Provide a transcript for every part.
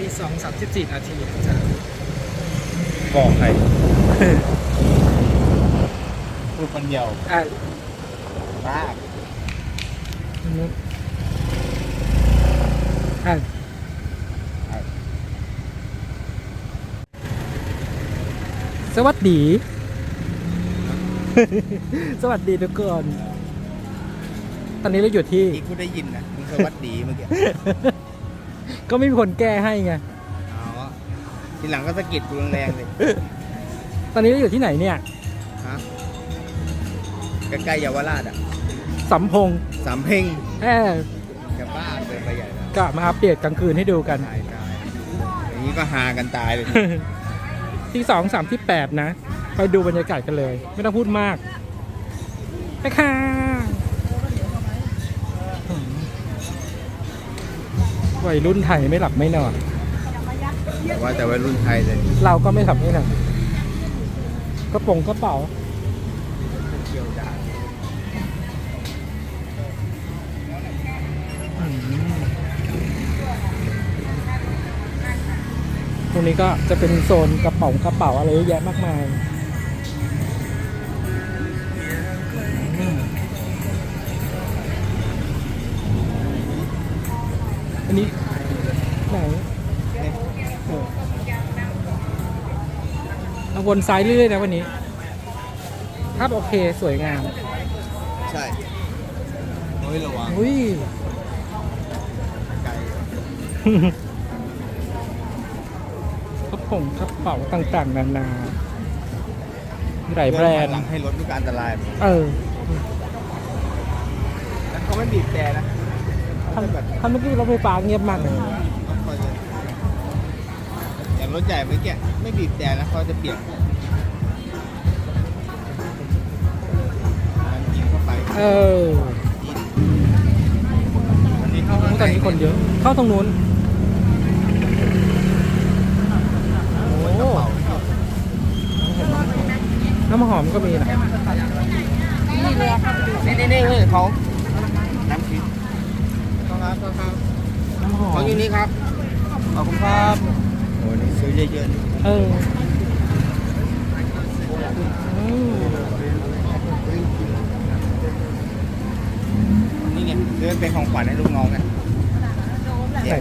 ที่สองสามสิบสี่นาทีจ้ะบอกใครรูปมันเดียวอะบ้านุ๊กอะสวัสดี สวัสดีทุกคน ตอนนี้เราอยู่ที่อีกกูได้ยินนะมึงสวัสดีเมื่อกี้ ก็ไม่มีคนแก้ให้ไงอ๋อทีหลังก็สะกิดกูแรงๆเลยตอนนี้เราอยู่ที่ไหนเนี่ย ฮะใกล้ๆเยาวราชอะสำพงษ์สามเพ่งแอบจะบ้าเดินไปใหญ่แล้วก็มาอัปเดตกลางคืนให้ดูกัน ตายตายอย่างนี้ก็หากันตายเลย ที่สองสามที่แปดนะ ไปดูบรรยากาศกันเลย ไม่ต้องพูดมาก ไปค่ะ วัยรุ่นไทยไม่หลับไม่นอน แต่ว่าแต่วัยรุ่นไทยเลยเราก็ไม่หลับไม่นอนกระโปรงกระเป๋าเกี่ยวได้อืมตรงนี้ก็จะเป็นโซนกระเป๋ากระเป๋าอะไรเยอะแยะมากมาย นนี้ไหนเออเอาวนซ้ายเรื่อยๆนะวันนี้ภาพโอเคสวยงาม ใช่โอ้ยระวังอุ้ยไกลกระป๋องกระเป๋าต่างๆ นานาหลายแบรนด์หลังให้รถลูกอันตราย เออ แล้วเขาไม่บีบแต่นะ ทำทำเมื่อกี้รถไฟฟ้าเงียบมากเลยอย่างรถใหญ่เมื่อกี้ไม่บีบแต่นะเขาจะเปลี่ยนมันยิงเข้าไปเออวันนี้เข้าโอ้ตอนนี้คนเยอะ เข้าตรงนู้น โอ้น้ำหอมก็มีนะนี่นี่นี่นี่เขาน้ำพริกต้อง ครับต้องครับน้ำหอขอมงอยู่นี่ครับ ขอบคุณครับโอ้นี่ซื้อเยอะๆนี่เอออืมนี่ไงซื้อเป็นของขวัญให้ลูกน้องไงไห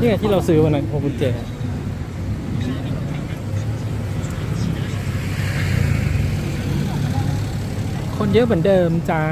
นี่ไงที่เราซื้อวันนั้นพวงกุญแจคนเยอะเหมือนเดิมจ้า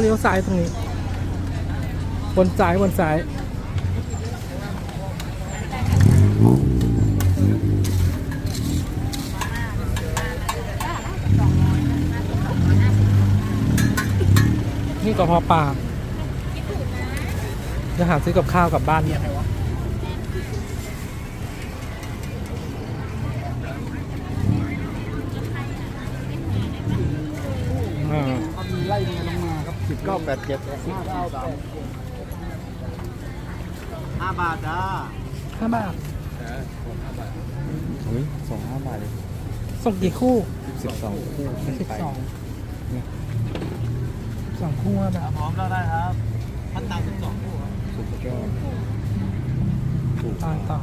เดี๋ยวเลี้ยวซ้ายตรงนี้วนซ้ายวนซ้ายนี่กระเพาะปลาจะหาซื้อกับข้าวกลับบ้านเนี่ย เก้าแปดเจ็ดสิบเก้าแปดห้าบาทจ้าห้าบาทเฮ้ยส่งห้าบาทเลยส่งกี่คู่สิบสองคู่ขึ้นสิบไปสองสองคู่ห้าบาทพร้อมแล้วได้ครับพันตังสิบสองคู่สุดยอดถูกต่อต่อ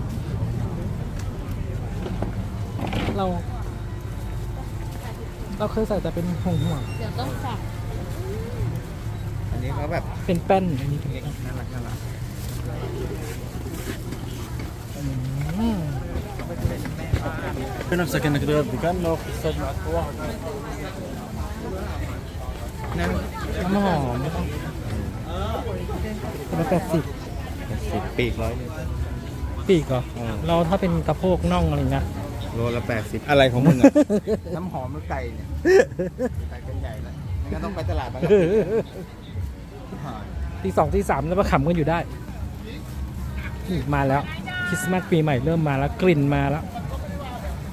เรา เราเคยใส่แต่เป็นห่วงห่วงเดี๋ยวต้องสั่งอั นนี้เขาแบบเป็นแป้นอันนี้เป็นเล็กน่ารักน่ารักอืม Kunnen ze kunnen de bukan nog zeg maar voor. นั่นน้ำหอมคนละแปดสิบสิบปีกร้อยเลยปีกเหรออืม เราถ้าเป็นกระโพกน่องอะไรเงี้ยโลละแปดสิบอะไรของมึงอะน้ำหอมหรือไก่เนี่ยไก่เป็นใหญ่แล้วงั้นต้องไปตลาดบางกะปิหาย ตีสองตีสามแล้วมาขำกันอยู่ได้นี่มาแล้วคริสต์มาสปีใหม่เริ่มมาแล้วกลิ่นมาแล้ว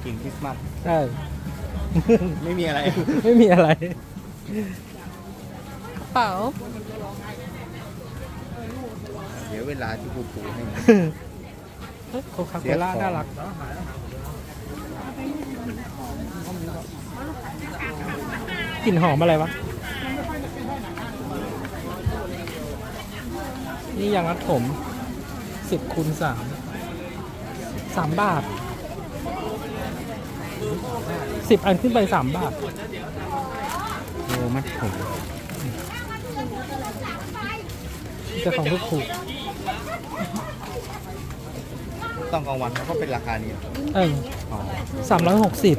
กิ่งคริสต์มาสใช่ไม่มีอะไร ไม่มีอะไรกระเป๋าเดี๋ยวเวลาที่กูปูให้โคคาโคล่าน่ารักกลิ่นหอมอะไรวะ นี่ยางรัดผมสิบคูณสามสามบาทสิบอันขึ้นไปสามบาทโลมัดผมจะของทุกถูกต้องกลางวันเขาก็เป็นราคานี้เอออ๋อสามร้อยหกสิบ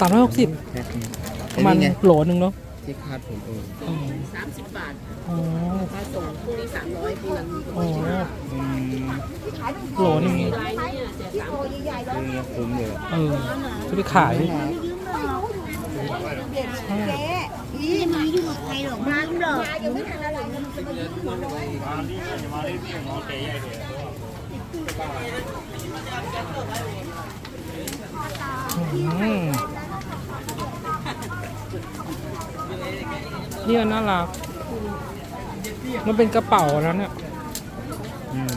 สามร้อยหกสิบแค่นี้ประมาณไอ้นี่ไงโหลนึงเนาะ ที่คาดผมเออสามสิบบาทอ๋อถ้าส่งพรุ่งนี้สามร้อยพรุ่งนั้นอ๋ออืมโหลนึงไลน์เนี่ยเสียสามสิบเรื่องนี้คุ้มเลยเออจะไปขายเจ๊อีมาอยู่กับใครหรอกมาหรอกยังไม่ทันอะไรมันจะมายืมหัวเราอืม เนี่ยน่ารัก มันเป็นกระเป๋าแล้วเนี่ยอืม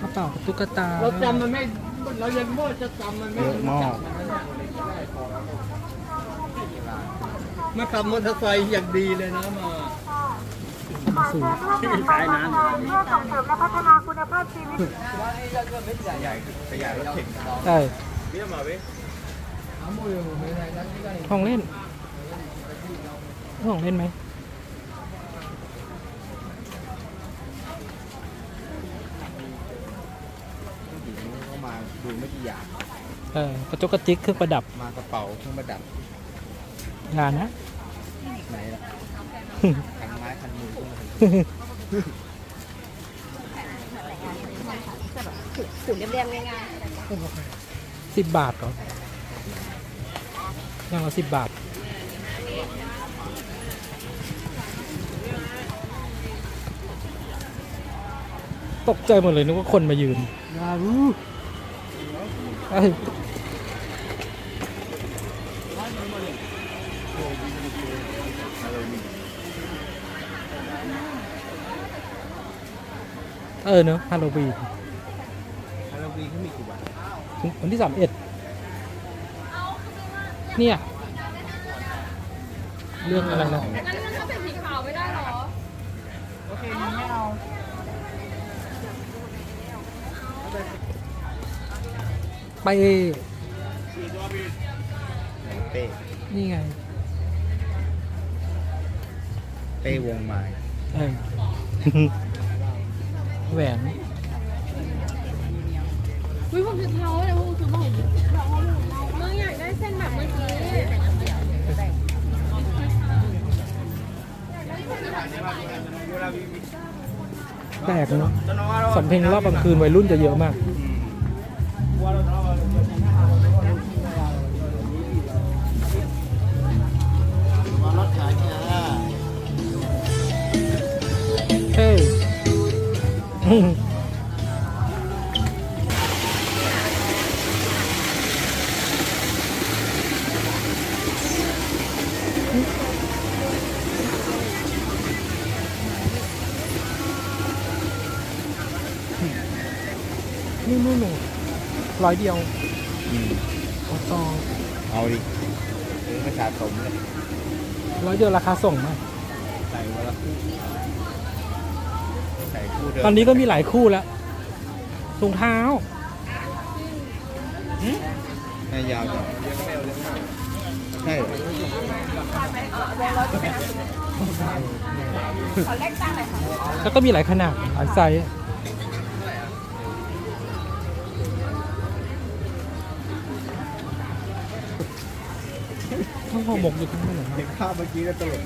กระเป๋าตุ๊กตา เราจำมันไม่ เรายังโม่จะจำมันเยไม่อะมากมาขับมอเตอร์ไซค์อย่างดีเลยนะมาสูงที่มีสายน้ใหญ่ขยายรถเข็นใช่ของเล่น ของเล่นไหมผู้หญิงเขามาดูไม่กี่อย่างเออกระจกกระจิกเครื่องประดับมากระเป๋าเครื่องประดับงานนะ ไหนล่ะ คันไม้คันมือก็มาขุนเรียบๆง่ายสิบบาทเหรออย่างละสิบบาท ตกใจหมดเลยนึกว่าคนมายืนเอ้ยเออเนอะฮาโลวีนฮาโลวีนเขามีกี่วันถึงวันที่สามเอ็ดเนี่ย เรื่องอะไรนะ ไปเป้นี่ไง เป้วงไม้เออแหวนวิผมถือเท้าเลยผมถือผมมึงอยากได้เส้นแบบเมื่อกี้แปลกเนาะสำเพ็งรอบกลางคืนวัยรุ่นจะเยอะมาก นี่นู่นหนูร้อยเดียวอืมโอ้ตองเอาดิซื้อมาสะสมเลยร้อยเดียวราคาส่งมากใส่วันละคู่ ใส่คู่เดิมตอนนี้ก็มีหลายคู่แล้วถุงเท้าแม่ยาวจังใช่เหรอแล้วก็มีหลายขนาดหลายไซส์ต้องห่อหมกอยู่ข้างในเหรอ เห็นภาพเมื่อกี้แล้วตลก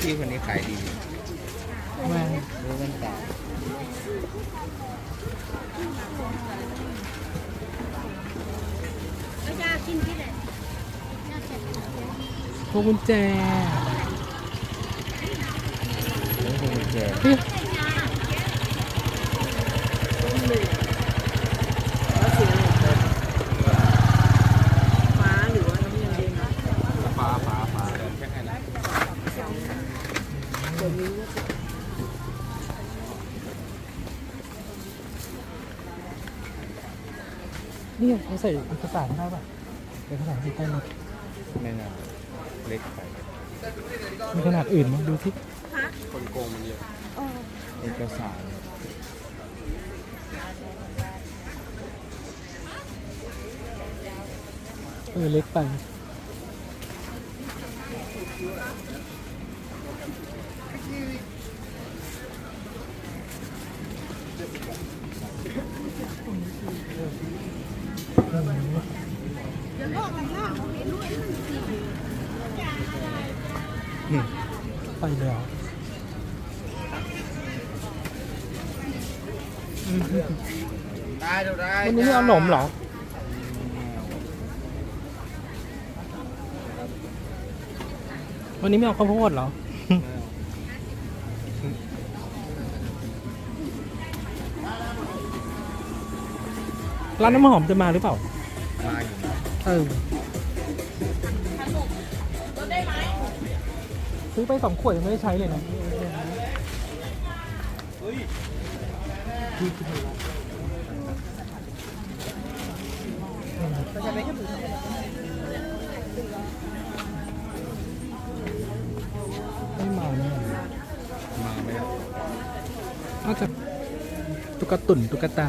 พี่คนนี้ขายดีแม่งดูกันแต่ไม่ยากกินที่ไหนพวงกุญแจนี่คือกุญแจ เฮ้ย แล้วสีอะไรฟ้าหรือว่าน้ำเงินดีนะ ฟ้าฟ้าฟ้าแค่ไหนนะ เดี๋ยว นี้นี่เขาใส่เอกสารได้ป่ะเอกสารที่ใต้รถไม่น่าเล็กไปมีขนาดอื่นมั้ยดูที่คนโกงมันเยอะเอกสารเออเล็กไป ไปแล้วได้ดูได้วันนี้ไม่เอาหนมเหรอวันนี้ไม่เอาข้าวโพดเหรอร้านน้ำหอมจะมาหรือเปล่า มาอยู่นะเออ ซื้อไปสองขวดยังไม่ได้ใช้เลยนะไม่มาเนี่ยมาไม่ได้น่าจะตุ๊กตุ่นตุ๊กตา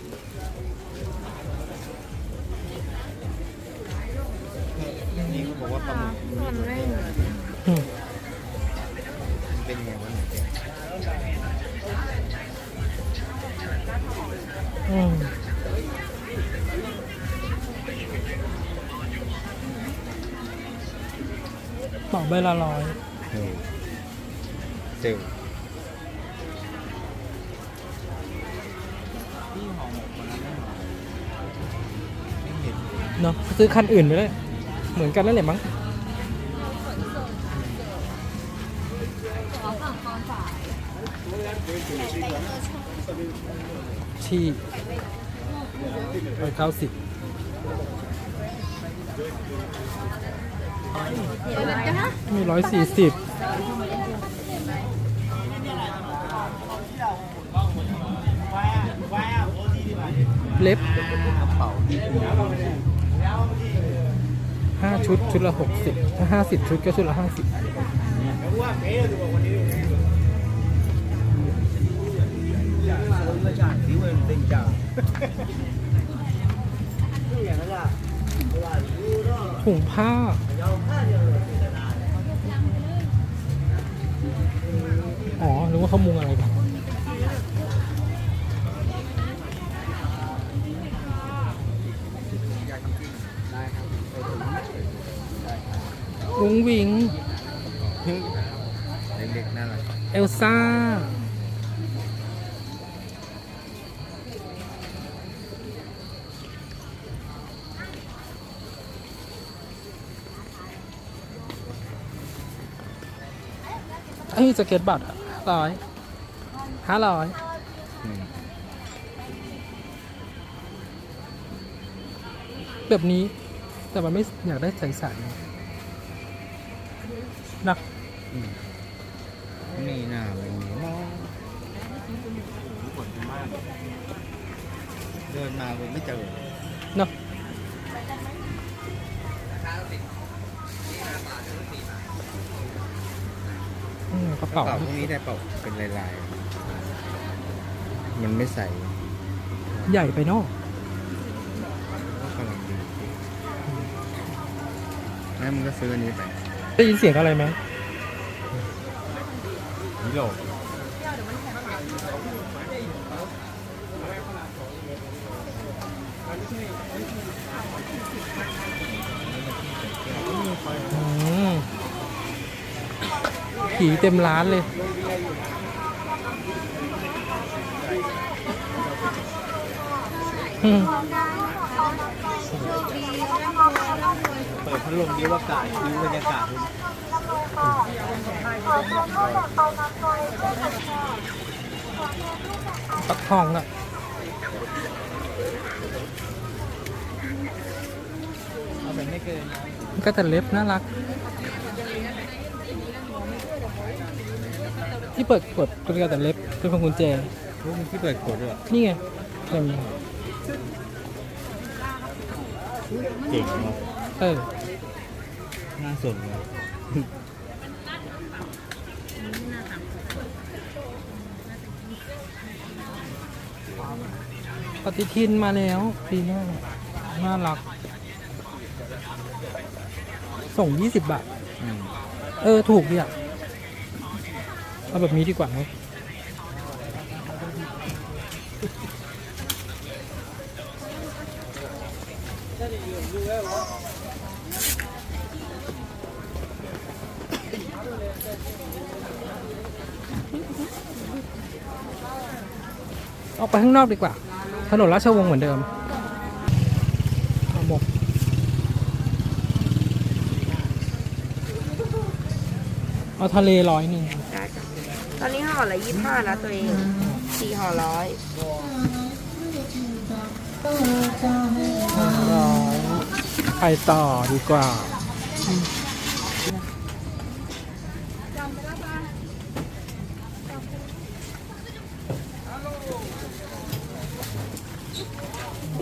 เหมาใบละร้อยเออเจอพี่หอมหมกคนนั้นไม่หอมไม่เห็นเนาะซื้อคันอื่นไปเลยเหมือนกันนั่นแหละมั้งที่ร้อยเก้าสิบ มีร้อยสี่สิบเล็บห้าชุด ชุดละหกสิบถ้าห้าสิบชุดก็ชุดละห้าสิบถุงผ้า อ๋อนึกว่าเขามุงอะไรกันได้ครับวุ้งวิงเล็กๆน่ารักเอลซ่า เอ้ยสเก็ตบอร์ดอะร้อยห้าร้อยอืมแบบนี้ แต่มันไม่อยากได้ใสๆหนักอืมนี่หน้าอะไรเนี่ยมองเดินมาผมไม่เจอ กระเป๋าพวกนี้ได้เป่าเป็นลายๆ มันไม่ใส่ใหญ่ไปเนาะกำลังดีงั้วมึงก็ซื้ออันนี้ไป ได้ยินเสียงอะไรไหม ยุโรป ผีเต็มร้านเลย อืมเปิดพัดลมดีว่าอากาศดีบรรยากาศดูปักทองอะเอาแบบไม่เกินก็แต่เล็บน่ารัก ที่เปิดกดก็เป็นแต่เล็บเป็นพวงกุญแจพวกมึงที่เปิดกดด้วยนี่ไงอย่างนี้เก่งเนาะเออน่าสนเลยปฏิทินมาแล้วปีหน้าน่ารัก ส่ง 20 บาท อืม เออ ถูกดีอะ เอาแบบนี้ดีกว่าเนอะออกไปข้างนอกดีกว่า ถนนราชวงศ์เหมือนเดิมเอาหมกเอาทะเลร้อยหนึ่ง ตอนนี้ห่อละยี่ห้านะตัวเองสี่ห่อร้อยร้อยไปต่อดีกว่า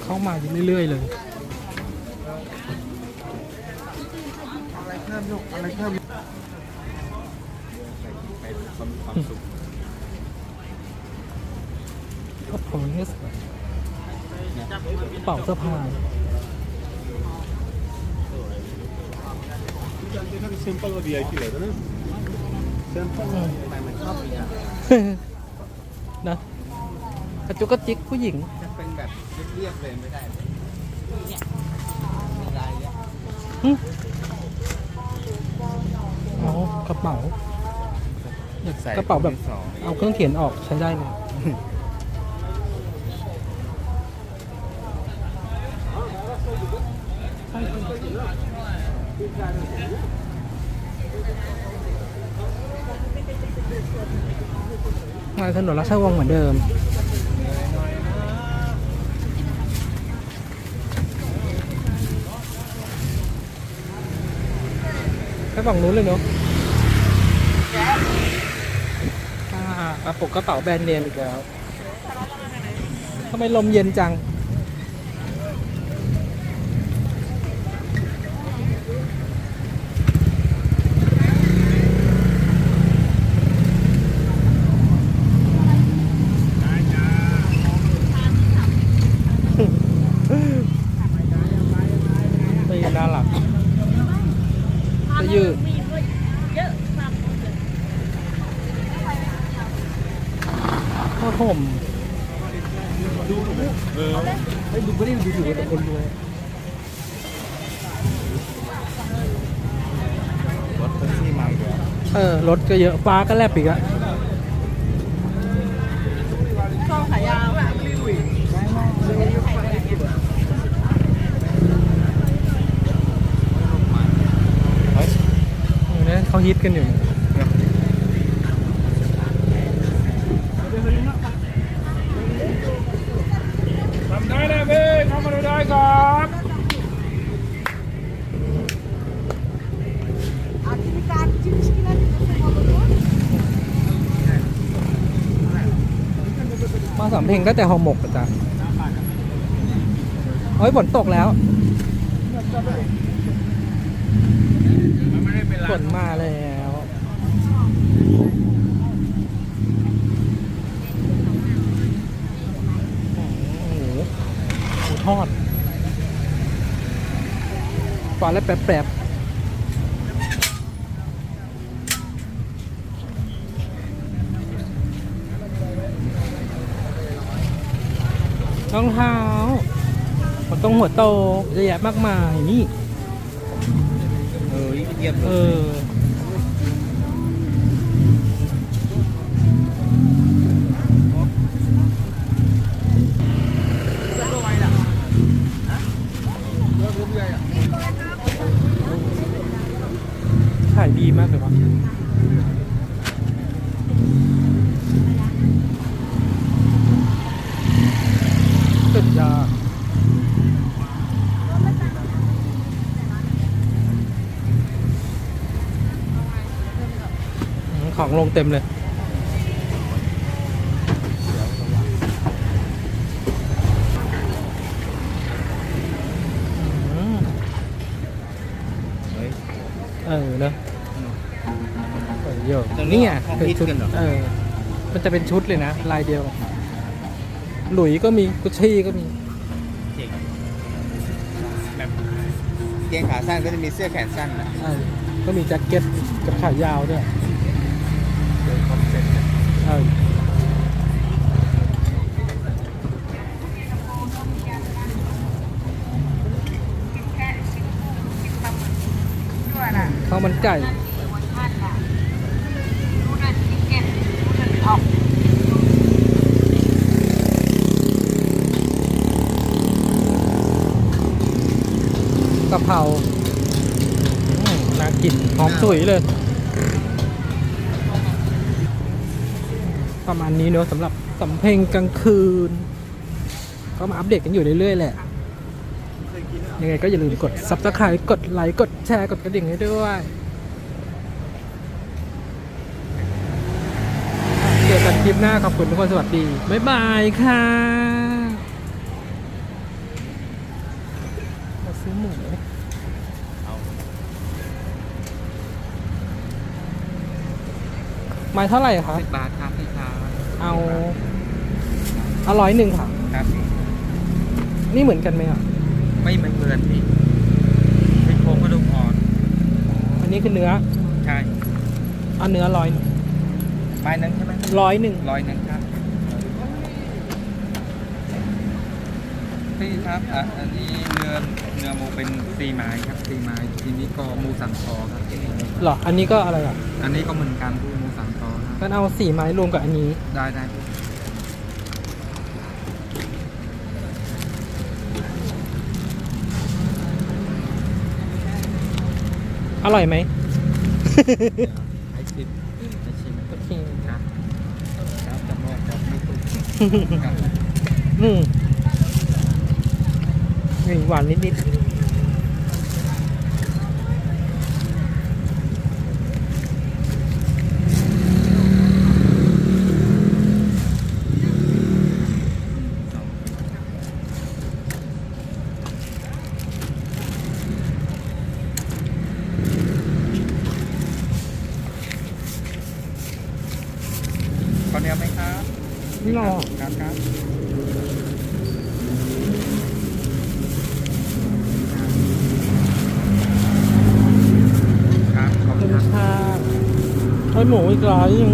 เข้ามาอยู่เรื่อยๆเลยอะไรเพิ่มลูกอะไรเพิ่ม ใาความสุขกระเป๋าเนี่สกระเป๋าสะพานเซมเปิลเดียกี่เหลือนะเซมเปิลอะไรมันชอบางนะกระจุกกระจิกผู้หญิงจะเป็นแบบเรียบเลยไม่ได้เนี่ยลายเนี่ยกระเป๋า กใส่กระเป๋าแบบมือสองเอาเครื่องเขียนออกใช้ได้เลยมาถนนราชวงศ์เหมือนเดิมไปฝั่งนู้นเลยเนาะอ่า กระปุกกระเป๋าแบรนด์เนมอีกแล้วทำไมลมเย็นจังตีน่ารักจะยืด ผ้าห่มเออไอ้ดูไม่ได้ดูอยู่แต่คนรวยรถแท็กซี่มาอีกแล้วเออ รถก็เยอะฟ้าก็แลบอีกอะซองขายาวอะเฮ้ยเออเนี่ยเขาฮิตกันอยู่ ทำได้เลยพี่เข้ามาดูได้ครับ มาสาม เพลงก็แต่ห่อหมกอะจ้ะเฮ้ยฝนตกแล้วมันไม่ได้เป็นฝร้านนมาแล้วโอ้โหหมูทอดฟ้าแล้วแป๊บๆ รองเท้ามันต้องหัวโตเยอะแยะมากมายนี่เออเยี่ยมเอเลยอขายดีมากเลยวะสุดยอดอืม ของลงเต็มเลยอืมเฮ้ยเออเนอะเออเยอะตรงนี้นี่ไงของเป็นพิษชุดกันเหรอเออ มันจะเป็นชุดเลยนะลายเดียว หลุยก็มีกุชชี่ก็มีเจ๋งแบบเกงขาสั้นก็จะมีเสื้อแขนสั้นนะเออก็มีแจ็คเก็ตกับขายาวด้วย โดยคอนเซ็ปต์ เออข้าวมันไก่กะเพราน่ากินหอมสุยเลย ประมาณนี้เนอะสำหรับสำเพ็งกลางคืน ก็มาอัปเดตกันอยู่เรื่อยๆแหละ ยังไงก็อย่าลืมกด subscribe กดไลค์ กดแชร์ กดกระดิ่งให้ด้วยเจอกันคลิปหน้าขอบคุณทุกคนสวัสดี บ๊ายบายค่ะมาซื้อหมูไม้เท่าไหร่คะสิบบาทครับพี่ครับ เอาเอาร้อยหนึ่งค่ะ ครับนี่เหมือนกันไหมอะ ไม่เหมือนเหมือนพี่เป็นโครงกระดูกอ่อนอันนี้คือเนื้อใช่เอาเนื้อร้อยหนึ่งไม้นั้นใช่ไหมร้อยหนึ่งร้อยหนึ่งครับพี่ครับอะอันนี้เนื้อเนื้อหมูเป็นตีไม้ครับตีไม้ทีนี้ก็หมูสังคอครับเหรออันนี้ก็อะไรอะ อันนี้ก็เหมือนกันหมูสั งคอครับงั้นเอาสี่ไม้รวมกับอันนี้ ได้ได้อร่อยไหม ไอชิมไอชิมโอเคครับครับจะมอดจะไม่ถูกครับ อืมนี่หวานนิดๆ ขอเดียวไหมครับ นี่รอ ครับครับครับขอบ ขอบ คุ คุณ ณ ครับ ค่ะให้หมูอีกร้อยหนึง